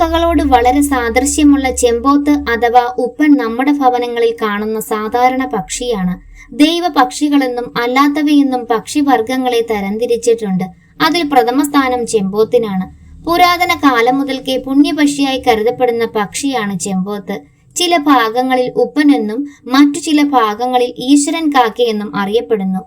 കാക്കകളോട് വളരെ സാദൃശ്യമുള്ള ചെമ്പോത്ത് അഥവാ ഉപ്പൻ നമ്മുടെ ഭവനങ്ങളിൽ കാണുന്ന സാധാരണ പക്ഷിയാണ്. ദൈവ പക്ഷികളെന്നും അല്ലാത്തവയെന്നും പക്ഷിവർഗങ്ങളെ തരംതിരിച്ചിട്ടുണ്ട്. അതിൽ പ്രഥമ സ്ഥാനം ചെമ്പോത്തിനാണ്. പുരാതന കാലം മുതൽക്കേ പുണ്യപക്ഷിയായി കരുതപ്പെടുന്ന പക്ഷിയാണ് ചെമ്പോത്ത്. ചില ഭാഗങ്ങളിൽ ഉപ്പൻ എന്നും മറ്റു ചില ഭാഗങ്ങളിൽ ഈശ്വരൻ കാക്കയെന്നും അറിയപ്പെടുന്നു.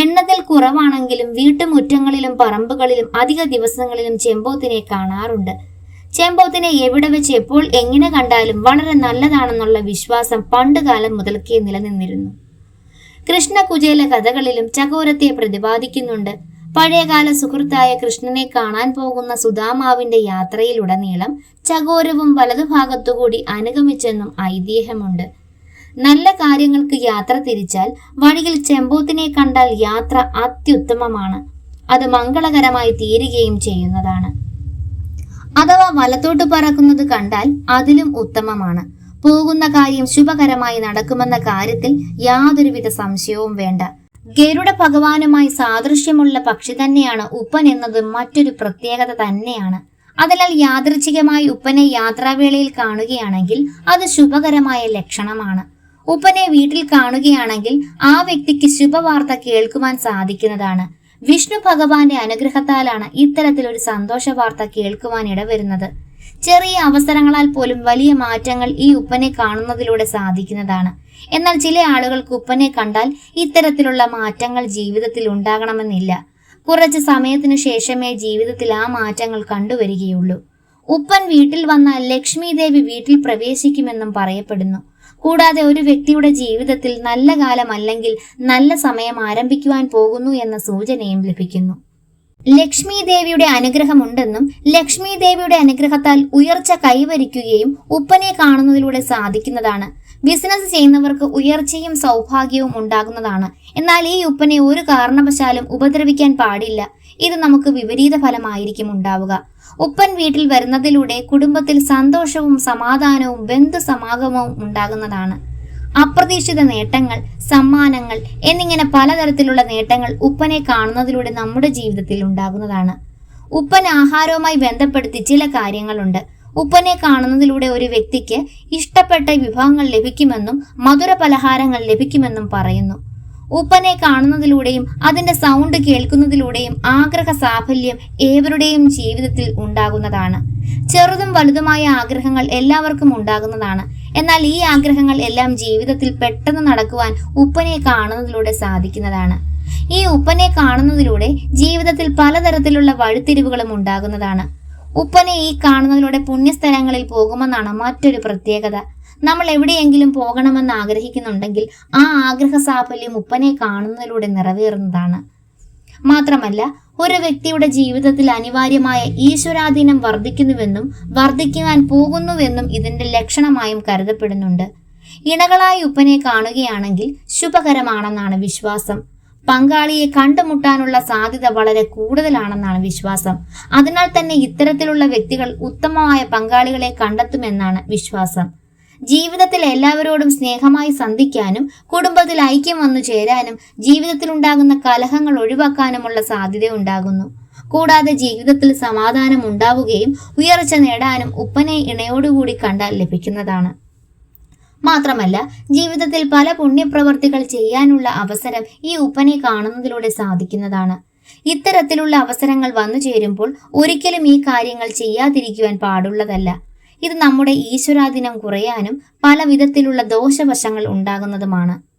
എണ്ണത്തിൽ കുറവാണെങ്കിലും വീട്ടുമുറ്റങ്ങളിലും പറമ്പുകളിലും അധിക ദിവസങ്ങളിലും ചെമ്പോത്തിനെ കാണാറുണ്ട്. ചെമ്പോത്തിനെ എവിടെ വെച്ച് എപ്പോൾ എങ്ങനെ കണ്ടാലും വളരെ നല്ലതാണെന്നുള്ള വിശ്വാസം പണ്ടുകാലം മുതൽക്കേ നിലനിന്നിരുന്നു. കൃഷ്ണകുചേല കഥകളിലും ചകോരത്തെ പ്രതിപാദിക്കുന്നുണ്ട്. പഴയകാല സുഹൃത്തായ കൃഷ്ണനെ കാണാൻ പോകുന്ന സുധാമാവിന്റെ യാത്രയിലുടനീളം ചകോരവും വലതുഭാഗത്തുകൂടി അനുഗമിച്ചെന്നും ഐതിഹ്യമുണ്ട്. നല്ല കാര്യങ്ങൾക്ക് യാത്ര തിരിച്ചാൽ വഴിയിൽ ചെമ്പോത്തിനെ കണ്ടാൽ യാത്ര അത്യുത്തമമാണ്. അത് മംഗളകരമായി തീരുകയും ചെയ്യുന്നതാണ്. അഥവാ വലത്തോട്ട് പറക്കുന്നത് കണ്ടാൽ അതിലും ഉത്തമമാണ്. പോകുന്ന കാര്യം ശുഭകരമായി നടക്കുമെന്ന കാര്യത്തിൽ യാതൊരുവിധ സംശയവും വേണ്ട. ഗരുഡ ഭഗവാനുമായി സാദൃശ്യമുള്ള പക്ഷി തന്നെയാണ് ഉപ്പൻ എന്നത് മറ്റൊരു പ്രത്യേകത തന്നെയാണ്. അതിനാൽ യാദൃച്ഛികമായി ഉപ്പനെ യാത്രാവേളയിൽ കാണുകയാണെങ്കിൽ അത് ശുഭകരമായ ലക്ഷണമാണ്. ഉപ്പനെ വീട്ടിൽ കാണുകയാണെങ്കിൽ ആ വ്യക്തിക്ക് ശുഭവാർത്ത കേൾക്കുവാൻ സാധിക്കുന്നതാണ്. വിഷ്ണു ഭഗവാന്റെ അനുഗ്രഹത്താലാണ് ഇത്തരത്തിലൊരു സന്തോഷ വാർത്ത കേൾക്കുവാൻ ഇടവരുന്നത്. ചെറിയ അവസരങ്ങളാൽ പോലും വലിയ മാറ്റങ്ങൾ ഈ ഉപ്പനെ കാണുന്നതിലൂടെ സാധിക്കുന്നതാണ്. എന്നാൽ ചില ആളുകൾക്ക് ഉപ്പനെ കണ്ടാൽ ഇത്തരത്തിലുള്ള മാറ്റങ്ങൾ ജീവിതത്തിൽ ഉണ്ടാകണമെന്നില്ല. കുറച്ച് സമയത്തിനു ശേഷമേ ജീവിതത്തിൽ ആ മാറ്റങ്ങൾ കണ്ടുവരികയുള്ളൂ. ഉപ്പൻ വീട്ടിൽ വന്നാൽ ലക്ഷ്മി ദേവി വീട്ടിൽ പ്രവേശിക്കുമെന്നും പറയപ്പെടുന്നു. കൂടാതെ ഒരു വ്യക്തിയുടെ ജീവിതത്തിൽ നല്ല കാലം അല്ലെങ്കിൽ നല്ല സമയം ആരംഭിക്കുവാൻ പോകുന്നു എന്ന സൂചനയും ലഭിക്കുന്നു. ലക്ഷ്മി ദേവിയുടെ അനുഗ്രഹമുണ്ടെന്നും ലക്ഷ്മി ദേവിയുടെ അനുഗ്രഹത്താൽ ഉയർച്ച കൈവരിക്കുകയും ഉപ്പനെ കാണുന്നതിലൂടെ സാധിക്കുന്നതാണ് ബിസിനസ് ചെയ്യുന്നവർക്ക് ഉയർച്ചയും സൗഭാഗ്യവും ഉണ്ടാകുന്നതാണ്. എന്നാൽ ഈ ഉപ്പനെ ഒരു കാരണവശാലും ഉപദ്രവിക്കാൻ പാടില്ല. ഇത് നമുക്ക് വിപരീത ഫലമായിരിക്കും ഉണ്ടാവുക. ഉപ്പൻ വീട്ടിൽ വരുന്നതിലൂടെ കുടുംബത്തിൽ സന്തോഷവും സമാധാനവും ബന്ധു സമാഗമവും ഉണ്ടാകുന്നതാണ്. അപ്രതീക്ഷിത നേട്ടങ്ങൾ സമ്മാനങ്ങൾ എന്നിങ്ങനെ പലതരത്തിലുള്ള നേട്ടങ്ങൾ ഉപ്പനെ കാണുന്നതിലൂടെ നമ്മുടെ ജീവിതത്തിൽ ഉണ്ടാകുന്നതാണ്. ഉപ്പൻ ആഹാരവുമായി ബന്ധപ്പെടുത്തി ചില കാര്യങ്ങളുണ്ട്. ഉപ്പനെ കാണുന്നതിലൂടെ ഒരു വ്യക്തിക്ക് ഇഷ്ടപ്പെട്ട വിഭവങ്ങൾ ലഭിക്കുമെന്നും മധുര പലഹാരങ്ങൾ ലഭിക്കുമെന്നും പറയുന്നു. ഉപ്പനെ കാണുന്നതിലൂടെയും അതിന്റെ സൗണ്ട് കേൾക്കുന്നതിലൂടെയും ആഗ്രഹ സാഫല്യം ഏവരുടെയും ജീവിതത്തിൽ ഉണ്ടാകുന്നതാണ്. ചെറുതും വലുതുമായ ആഗ്രഹങ്ങൾ എല്ലാവർക്കും ഉണ്ടാകുന്നതാണ്. എന്നാൽ ഈ ആഗ്രഹങ്ങൾ എല്ലാം ജീവിതത്തിൽ പെട്ടെന്ന് നടക്കുവാൻ ഉപ്പനെ കാണുന്നതിലൂടെ സാധിക്കുന്നതാണ്. ഈ ഉപ്പനെ കാണുന്നതിലൂടെ ജീവിതത്തിൽ പലതരത്തിലുള്ള വഴിത്തിരിവുകളും ഉണ്ടാകുന്നതാണ്. ഉപ്പനെ ഈ കാണുന്നതിലൂടെ പുണ്യസ്ഥലങ്ങളിൽ പോകുമെന്നാണ് മറ്റൊരു പ്രത്യേകത. നമ്മൾ എവിടെയെങ്കിലും പോകണമെന്ന് ആഗ്രഹിക്കുന്നുണ്ടെങ്കിൽ ആ ആഗ്രഹ സാഫല്യം ഉപ്പനെ കാണുന്നതിലൂടെ നിറവേറുന്നതാണ്. മാത്രമല്ല ഒരു വ്യക്തിയുടെ ജീവിതത്തിൽ അനിവാര്യമായ ഈശ്വരാധീനം വർദ്ധിക്കുന്നുവെന്നും വർദ്ധിക്കുവാൻ പോകുന്നുവെന്നും ഇതിന്റെ ലക്ഷണമായും കരുതപ്പെടുന്നുണ്ട്. ഇണകളായി ഉപ്പനെ കാണുകയാണെങ്കിൽ ശുഭകരമാണെന്നാണ് വിശ്വാസം. പങ്കാളിയെ കണ്ടുമുട്ടാനുള്ള സാധ്യത വളരെ കൂടുതലാണെന്നാണ് വിശ്വാസം. അതിനാൽ തന്നെ ഇത്തരത്തിലുള്ള വ്യക്തികൾ ഉത്തമമായ പങ്കാളികളെ കണ്ടെത്തുമെന്നാണ് വിശ്വാസം. ജീവിതത്തിൽ എല്ലാവരോടും സ്നേഹമായി സന്ധിക്കാനും കുടുംബത്തിൽ ഐക്യം വന്നു ചേരാനും ജീവിതത്തിൽ ഉണ്ടാകുന്ന കലഹങ്ങൾ ഒഴിവാക്കാനുമുള്ള സാധ്യത ഉണ്ടാകുന്നു. കൂടാതെ ജീവിതത്തിൽ സമാധാനം ഉണ്ടാവുകയും ഉയർച്ച നേടാനും ഉപ്പനെ ഇണയോടുകൂടി കണ്ടാൽ ലഭിക്കുന്നതാണ്. മാത്രമല്ല ജീവിതത്തിൽ പല പുണ്യപ്രവർത്തികൾ ചെയ്യാനുള്ള അവസരം ഈ ഉപ്പനെ കാണുന്നതിലൂടെ സാധിക്കുന്നതാണ്. ഇത്തരത്തിലുള്ള അവസരങ്ങൾ വന്നു ചേരുമ്പോൾ ഒരിക്കലും ഈ കാര്യങ്ങൾ ചെയ്യാതിരിക്കുവാൻ പാടുള്ളതല്ല. ഇത് നമ്മുടെ ഈശ്വരാധീനം കുറയാനും പല വിധത്തിലുള്ള ദോഷവശങ്ങൾ ഉണ്ടാകുന്നതുമാണ്.